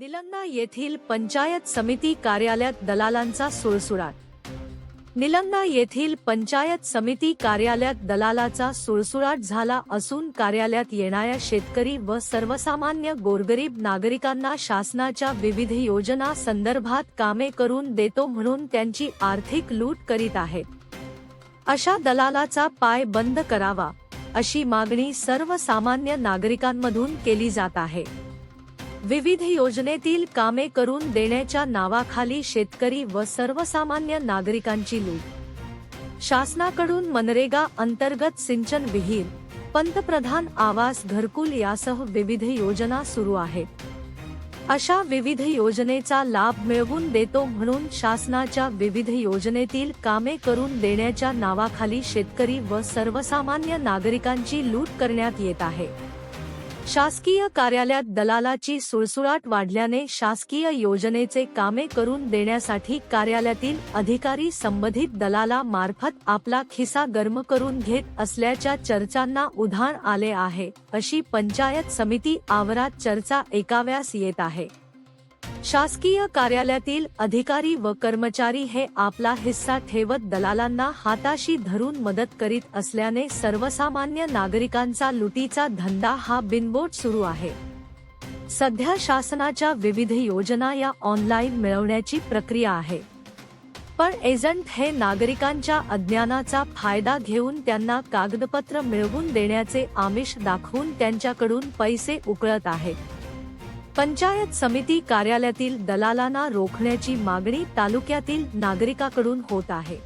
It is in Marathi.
निलंगा येथील पंचायत समिती कार्यालयात दलालांचा सुळसुळाट. निलंगा येथील पंचायत समिती कार्यालयात दलालाचा सुळसुळाट झाला असून कार्यालयात येणाऱ्या शेतकरी व सर्वसामान्य गोरगरीब नागरिकांना शासनाच्या विविध योजना संदर्भात कामे करून देतो म्हणून त्यांची आर्थिक लूट करीत आहेत अशा दलालाचा पाय बंद करावा अशी मागणी सर्वसामान्य नागरिकांमधून केली जात आहे. विविध योजनेतील कामे करून देण्याच्या नावाखाली शेतकरी व सर्वसामान्य नागरिकांची लूट. शासनाकडून मनरेगा अंतर्गत सिंचन विहीर पंतप्रधान आवास घरकुल यासह विविध योजना सुरू आहेत. अशा विविध योजनेचा लाभ मिळवून देतो म्हणून शासनाच्या विविध योजनेतील कामे करून देण्याच्या नावाखाली शेतकरी व सर्वसामान्य नागरिकांची लूट करण्यात येत आहे. शासकीय कार्यालयात दलालाची सुळसुळाट वाढल्याने शासकीय योजनेचे कामे करून देण्यासाठी कार्यालयातील अधिकारी संबंधित दलाला मार्फत आपला खिसा गर्म करून घेत असल्याच्या चर्चांना उधाण आले आहे अशी पंचायत समिती आवारात चर्चा एकाव्यास येत आहे. शासकीय कार्यालयातील अधिकारी व कर्मचारी हे आपला हिस्सा ठेवत दलालांना हाताशी धरून मदत करीत असल्याने सर्वसामान्य नागरिकांचा लुटीचा धंदा हा बिनबोट सुरू आहे. सध्या शासनाच्या विविध योजना या ऑनलाईन मिळवण्याची प्रक्रिया आहे. पण एजंट हे नागरिकांच्या अज्ञानाचा फायदा घेऊन त्यांना कागदपत्र मिळवून देण्याचे आमिष दाखवून त्यांच्याकडून पैसे उकळत आहेत. पंचायत समिती कार्यालयातील दलालांना रोखण्याची मागणी तालुक्यातील नागरिकाकडून होत आहे.